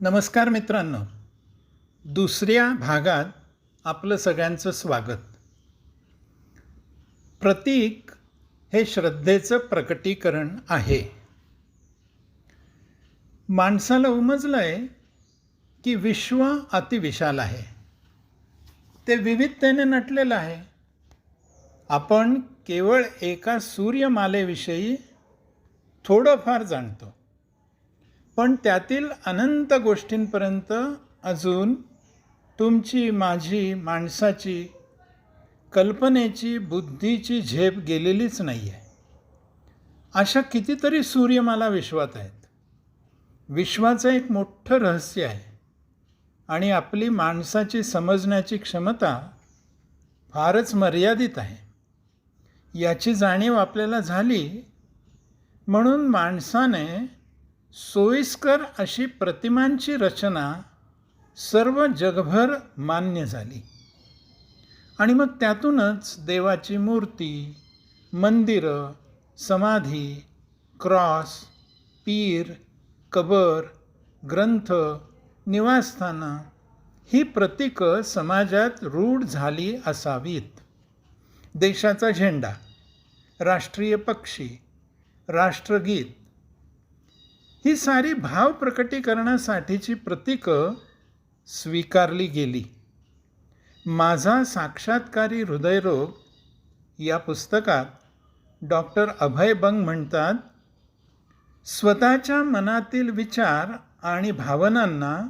नमस्कार मित्रांनो. दुसऱ्या भागात आपलं सगळ्यांचं स्वागत. प्रतीक हे श्रद्धेचं प्रकटीकरण आहे. माणसाला उमजलं आहे की विश्व अतिविशाल आहे. ते विविधतेने नटलेलं आहे. आपण केवळ एका सूर्यमालेविषयी थोडंफार जाणतो. पण त्यातील अनंत गोष्टींपर्यंत अजून तुमची माझी माणसाची कल्पनेची बुद्धीची झेप गेलेलीच नाही आहे अशा कितीतरी सूर्य मला विश्वात आहेत. विश्वाचं एक मोठं रहस्य आहे. आणि आपली माणसाची समजण्याची क्षमता फारच मर्यादित आहे. याची जाणीव आपल्याला झाली म्हणून माणसाने सोयीस्कर अशी प्रतिमांची रचना सर्व जगभर मान्य झाली. आणि मग त्यातूनच देवाची मूर्ती मंदिरं समाधी क्रॉस पीर कबर ग्रंथ निवासस्थानं ही प्रतीकं समाजात रूढ झाली असावीत. देशाचा झेंडा राष्ट्रीय पक्षी राष्ट्रगीत ही सारी भाव प्रकटीकरणासाठीची प्रतीकं स्वीकारली गेली. माझा साक्षात्कारी हृदयरोग या पुस्तकात डॉक्टर अभय बंग म्हणतात स्वतःच्या मनातील विचार आणि भावनांना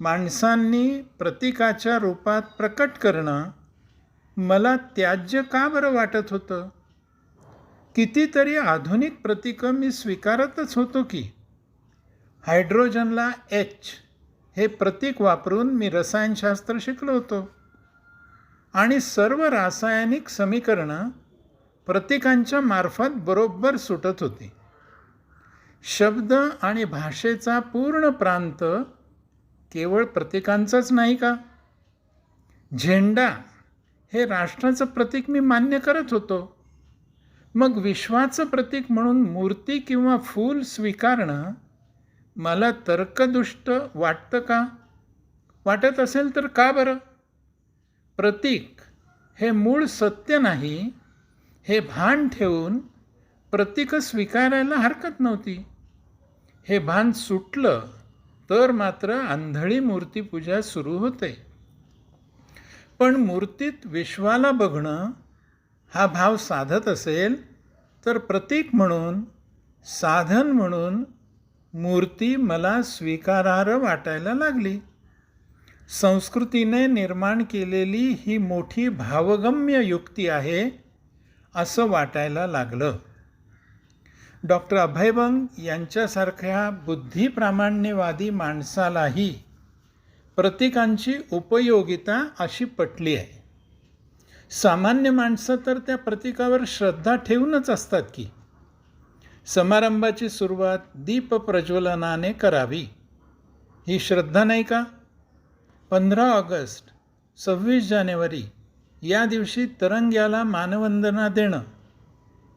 माणसांनी प्रतीकाच्या रूपात प्रकट करणं मला त्याज्य का बरं वाटत होतं? कितीतरी आधुनिक प्रतीकं मी स्वीकारतच होतो की हायड्रोजनला एच हे प्रतीक वापरून मी रसायनशास्त्र शिकलो होतो. आणि सर्व रासायनिक समीकरणं प्रतीकांच्या मार्फत बरोबर सुटत होती. शब्द आणि भाषेचा पूर्ण प्रांत केवळ प्रतीकांचाच नाही का? झेंडा हे राष्ट्राचं प्रतीक मी मान्य करत होतो. मग विश्वाचं प्रतीक म्हणून मूर्ती किंवा फूल स्वीकारणं मला तर्कदुष्ट वाटतं का? वाटत असेल तर का बरं? प्रतीक हे मूळ सत्य नाही. हे भान ठेवून प्रतीकं स्वीकारायला हरकत नव्हती. हे भान सुटलं तर मात्र आंधळी मूर्तीपूजा सुरू होते. पण मूर्तीत विश्वाला बघणं हा भाव साधत असेल तर प्रतीक म्हणून साधन म्हणून मूर्ती मला स्वीकारार्ह वाटायला लागली. संस्कृतीने निर्माण केलेली ही मोठी भावगम्य युक्ती आहे असं वाटायला लागलं. डॉक्टर अभयबंग यांच्यासारख्या बुद्धिप्रामाण्यवादी माणसालाही प्रतीकांची उपयोगिता अशी पटली आहे. सामान्य माणसं तर त्या प्रतीकावर श्रद्धा ठेवूनच असतात की समारंभाची सुरुवात दीप प्रज्वलनाने करावी. ही श्रद्धा नाही का? पंधरा ऑगस्ट सव्वीस जानेवारी या दिवशी तरंग्याला मानवंदना देणं.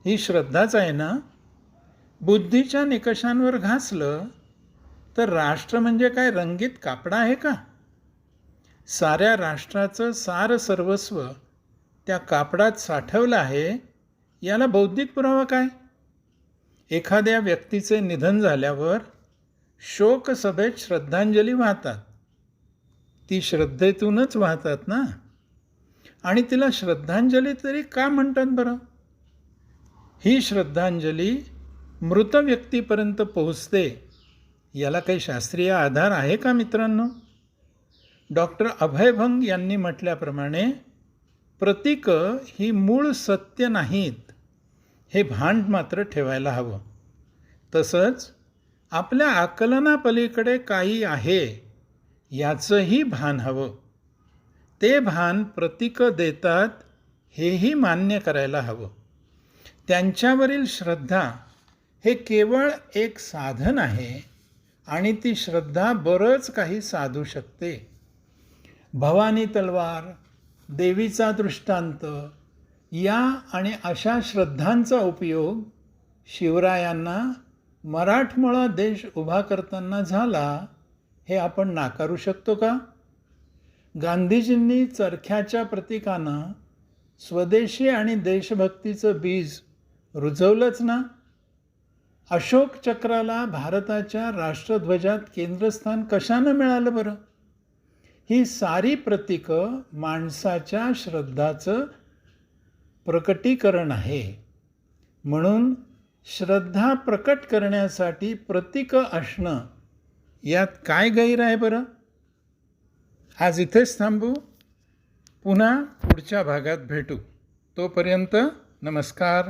ही श्रद्धाच आहे ना? बुद्धीच्या निकषांवर घासलं तर राष्ट्र म्हणजे काय? रंगीत कापडा आहे का? साऱ्या राष्ट्राचं सार सर्वस्व त्या कापडात साठवलं आहे याला बौद्धिक पुरावा काय? एखाद्या व्यक्तीचे निधन झाल्यावर शोकसभेत श्रद्धांजली वाहतात. ती श्रद्धेतूनच वाहतात ना? आणि तिला श्रद्धांजली तरी का म्हणतात बरं? ही श्रद्धांजली मृत व्यक्तीपर्यंत पोहोचते याला काही शास्त्रीय आधार आहे का मित्रांनो? डॉक्टर अभयभंग यांनी म्हटल्याप्रमाणे प्रतीकं ही मूळ सत्य नाहीत. हे भान मात्र ठेवायला हवं. तसंच आपल्या आकलनापलीकडे काही आहे याचंही भान हवं. ते भान प्रतीकं देतात हेही मान्य करायला हवं. त्यांच्यावरील श्रद्धा हे केवळ एक साधन आहे आणि ती श्रद्धा बरंच काही साधू शकते. भवानी तलवार देवीचा दृष्टांत या आणि अशा श्रद्धांचा उपयोग शिवरायांना मराठमोळा देश उभा करताना झाला हे आपण नाकारू शकतो का? गांधीजींनी चरख्याच्या प्रतीकानं स्वदेशी आणि देशभक्तीचं बीज रुजवलंच ना? अशोक चक्राला भारताच्या राष्ट्रध्वजात केंद्रस्थान कशानं मिळालं बरं? ही सारी प्रतीकं माणसाच्या श्रद्धाचं प्रकटीकरण आहे. म्हणून श्रद्धा प्रकट करण्यासाठी प्रतीकं असणं यात काय गैर आहे बरं? आज इथेच थांबू. पुन्हा पुढच्या भागात भेटू. तोपर्यंत नमस्कार.